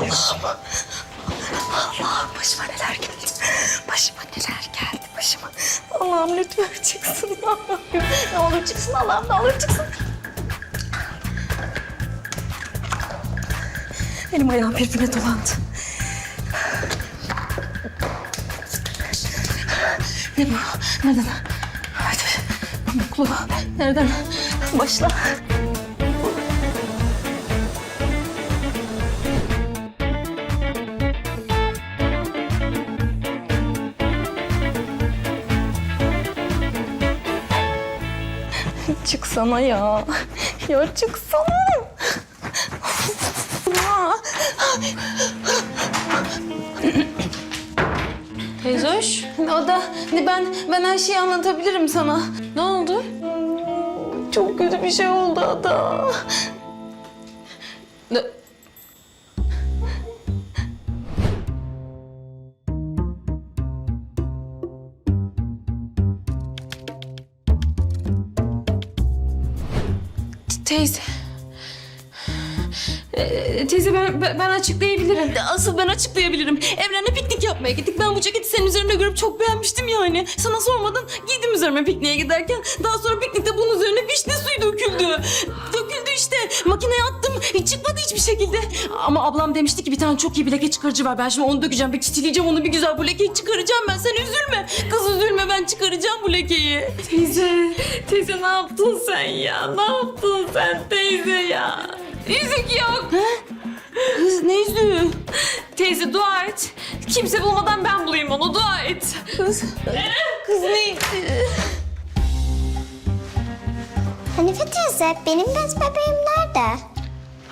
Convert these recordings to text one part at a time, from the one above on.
Allah'ım. Allah'ım başıma neler geldi. Başıma neler geldi başıma. Allah'ım lütfen çıksın ya. Ne olur çıksın Allah'ım ne olur çıksın. Elim ayağım birbirine dolandı. Ne bu? Nereden? Hadi. Mutlu. Nereden? Başla. Çıksana ya. Ya çıksana. Teyzoş. O da ben ben her şeyi anlatabilirim sana. Ne oldu? Çok kötü bir şey oldu Ada. Ne- Teyze. Ee, teyze ben, ben açıklayabilirim. Asıl ben açıklayabilirim. Evren'le piknik yapmaya gittik. Ben bu ceketi senin üzerinde görüp çok beğenmiştim yani. Sana sormadan giydim üzerime pikniğe giderken. Daha sonra piknikte bunun üzerine vişne suyu döküldü. Döküldü işte. Makineye attım. Hiç çıkmadı hiçbir şekilde. Ama ablam demişti ki bir tane çok iyi bir leke çıkarıcı var. Ben şimdi onu dökeceğim. Bir çitileyeceğim onu bir güzel bu lekeyi çıkaracağım ben. Sen üzülme. Kız üzülme ben çıkaracağım bu lekeyi. Teyze, teyze ne yaptın sen ya? Ne yaptın sen teyze ya? Yüzük yok. Kız ne yüzüğü? Teyze dua et. Kimse bulmadan ben bulayım onu. Dua et. Kız. Kız ne? Hanife teyze benim bez bebeğim nerede?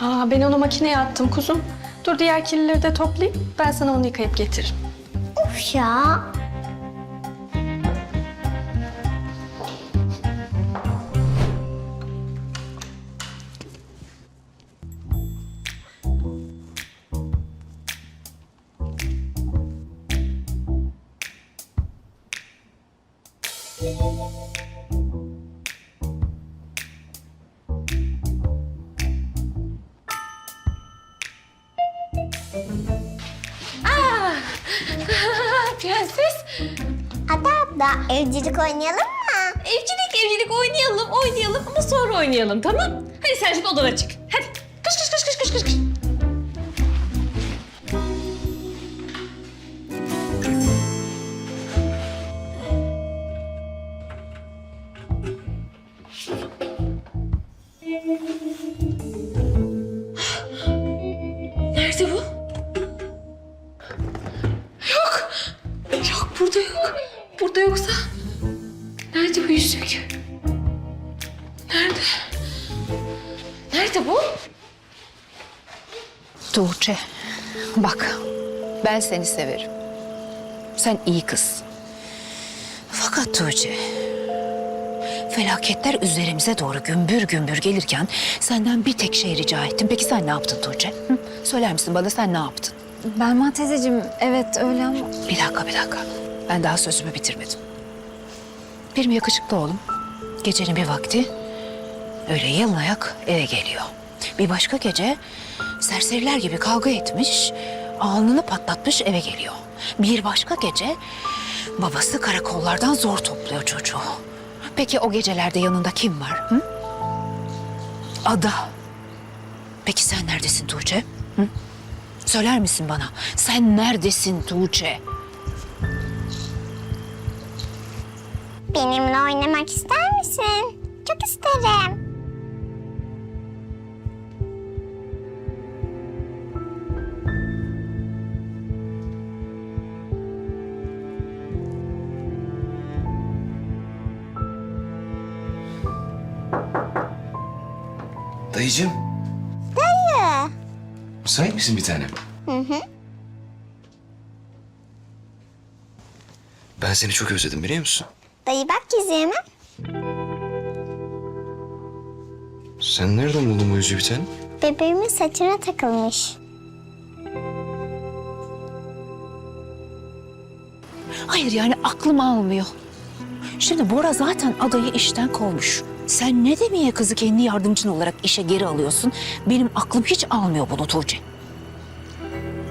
Aa, ben onu makineye attım kuzum. Dur diğer kirlileri de toplayayım. Ben sana onu yıkayıp getiririm. Uf ya. Prenses. Ada abla evcilik oynayalım mı? Evcilik evcilik oynayalım oynayalım ama sonra oynayalım tamam? Hadi sen şimdi odana çık. Hadi. Kış kış kış kış kış kış burada yok. Burada yoksa Nerede bu yüzük? Nerede? Nerede bu? Tuğçe, bak ben seni severim. Sen iyi kız. Fakat Tuğçe, felaketler üzerimize doğru gümbür gümbür gelirken senden bir tek şey rica ettim. Peki sen ne yaptın Tuğçe? Hı? Söyler misin bana sen ne yaptın? Belma teyzeciğim evet öyle ama Bir dakika, bir dakika. Ben daha sözümü bitirmedim. Benim yakışıklı oğlum gecenin bir vakti öyle yalın ayak eve geliyor. Bir başka gece serseriler gibi kavga etmiş, alnını patlatmış eve geliyor. Bir başka gece babası karakollardan zor topluyor çocuğu. Peki o gecelerde yanında kim var? Hı? Ada. Peki sen neredesin Tuğçe? Hı? Söyler misin bana? Sen neredesin Tuğçe? Benimle oynamak ister misin? Çok isterim. Dayıcığım. Dayı. Müsait misin bir tanem? Hı hı. Ben seni çok özledim biliyor musun? Dayı bak yüzüğüme. Sen nereden buldun bu yüzüğü bir? Bebeğimin saçına takılmış. Hayır yani aklım almıyor. Şimdi Bora zaten adayı işten kovmuş. Sen ne demeye kızı kendi yardımcın olarak işe geri alıyorsun? Benim aklım hiç almıyor bunu Tuğçe.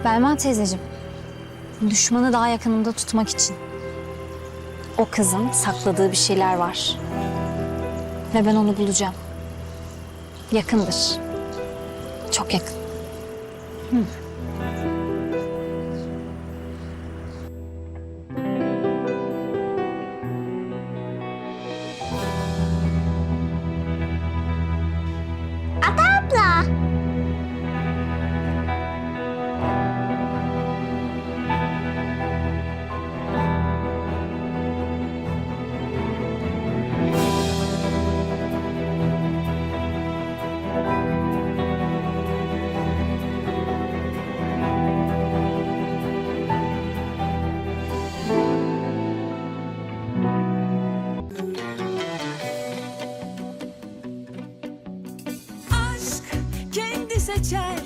Belma teyzeciğim, düşmanı daha yakınımda tutmak için. O kızın sakladığı bir şeyler var. Ve ben onu bulacağım. Yakındır. Çok yakın. Hı. the.